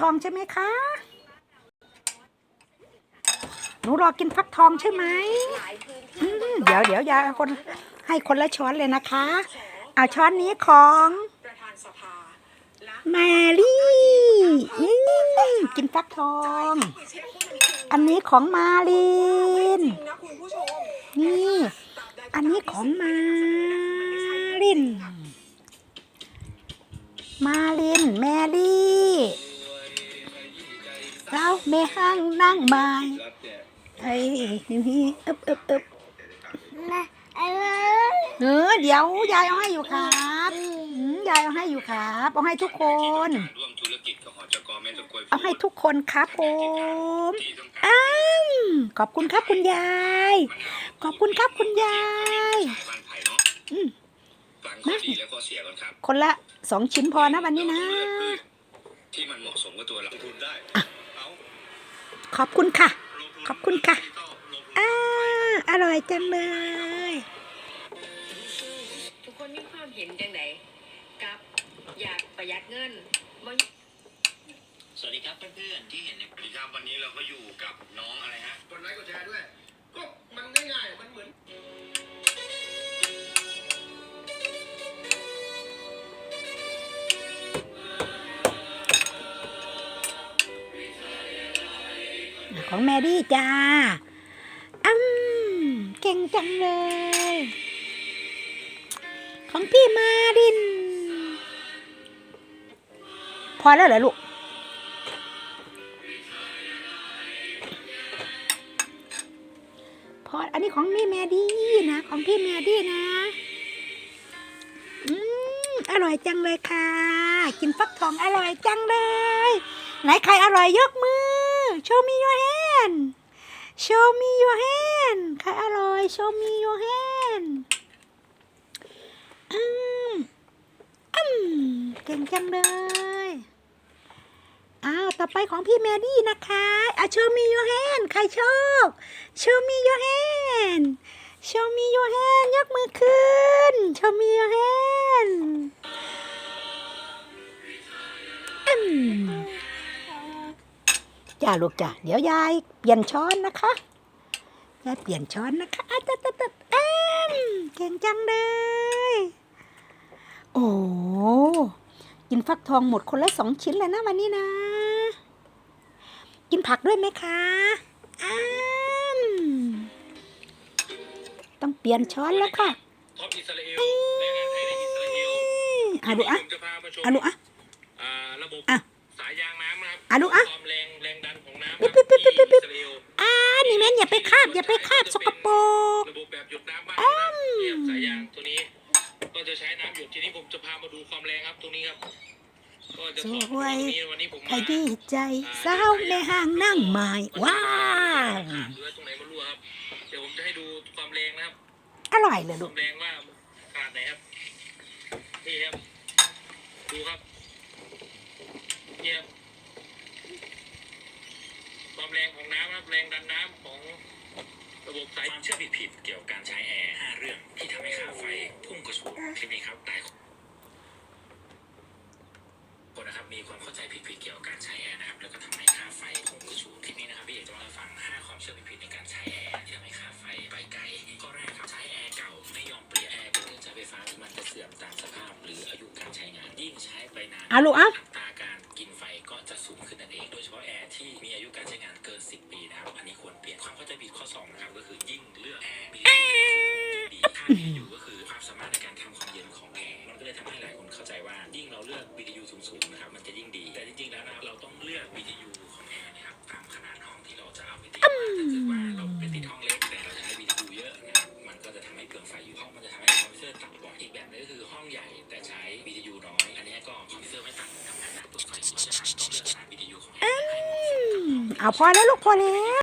ทองใช่ไหมคะ หนูรอกินฟักทองใช่ไหมอืมเดี๋ยวเดี๋ยวยาคนให้คนละช้อนเลยนะคะ เอาช้อนนี้ของแมรี่กินฟักทอง อันนี้ของมาลิน นี่ อันนี้ของมาลิน มาลิน แมรี่ เราแม่ห้างนั่งไม้เฮ้ยนี่อึบอึบอึบเออเดี๋ยวยายเอาให้อยู่ครับอืมยายเอาให้อยู่ครับเอาให้ทุกคนร่วมธุรกิจกับหอจกแม่ตะกวยเอาให้ทุกคนครับผมที่ต้องการอ้ามขอบคุณครับคุณยาย ขอบคุณครับคุณยายขายบ้านไผ่เนาะอืมฟังข้อดีและข้อเสียก่อนครับคนละสองชิ้นพอนะวันนี้นะเราต้องเลือกพืชที่มันเหมาะสมกับตัวเราลงทุนได้เอา ขอบคุณค่ะลงทุนขอบคุณค่ะดิจิตอลลงทุนอ่าอร่อยจังเลย ทุกคนมีความเห็นจังไดกับอยากประหยัดเงินบ่สวัสดีครับเพื่อนๆที่เห็นในสวัสดีครับวันนี้เราก็อยู่กับน้องอะไรฮะกดไลค์กดแชร์ด้วย ก็มันง่ายๆมันเหมือน ของแมรี่จ้าอืมเก่งจังเลย ของพี่มาดิน พอแล้วเหรอลูก พอ อันนี้ของมี่แมดี้นะ ของพี่แมดี้นะอืมอร่อยจังเลยค่ะ กินฟักทองอร่อยจังเลย ไหนใครอร่อยยกมือ show me your hand show me your hand ใครอร่อย show me your hand อืมอืมเก่งจังเลยอ้าวต่อไปของพี่แมดี้นะคะอะ show me your hand ใครชอบ show me your hand show me your hand ยกมือขึ้น show me your hand จ้าลูกจ้าเดี๋ยวยายเปลี่ยนช้อนนะคะยายเปลี่ยนช้อนนะคะอะตัดตัดตัดเอ็มเก่งจังเลย โอ้กินฟักทองหมดคนละสองชิ้นเลยนะวันนี้นะ กินผักด้วยไหมคะอ้ามต้องเปลี่ยนช้อนแล้วค่ะท็อปอิสราเอลแรงงานไทยในอิสราเอลอะดูอะผมจะพามาชมอะดูอะอ่าระบบอะสายยางน้ำนะครับอะดูอะ บบแบบหยดน้ำบ้านนะครับเทียบสายยางตัวนี้ ก็จะใช้น้ำหยดทีนี้ผมจะพามาดูความแรงครับตรงนี้ครับ ก็จะถอดสวยตรงนี้วันนี้ผมใครมาดีใจสาวในห้างนั่งไม้ว้าวหรือว่าตรงไหนไม่รู้ครับเดี๋ยวผมจะให้ดูความแรงนะครับอร่อยเลยคลูวากมแรงว่าขนาดไหนครับนี่ครับดูครับนี่ครับความแรงของน้ำครับแรงดันน้ำของ ระบบสายความเชื่อผิดๆเกี่ยวกับการใช้แอร์5เรื่องที่ทำให้ค่าไฟพุ่งกระฉูดคลิปนี้ครับตายคนนะครับมีความเข้าใจผิดๆเกี่ยวกับการใช้แอร์นะครับแล้วก็ทำให้ค่าไฟพุ่งกระฉูดคลิปนี้นะครับพี่เอกจะมาเล่าให้ฟัง5ความเชื่อผิดๆในการใช้แอร์ที่ทำให้ค่าไฟไปไกลข้อแรกครับใช้แอร์เก่าไม่ยอมเปลี่ยนแอร์เป็นเครื่องใช้ไฟฟ้าที่มันจะเสื่อมตามสภาพ หรืออายุการใช้งานยิ่งใช้ไปนานเอาลูกเอา องใหญ่แต่ใช้ BTU น้อย อันนี้ก็คอมพิวเตอร์ไม่ตัดทำงานหนักเปลืองไฟเพราะฉะนั้นต้องเลือกขนาด BTU ของแอร์ให้เหมาะสมอืมเอาพอแล้วลูกพอแล้ว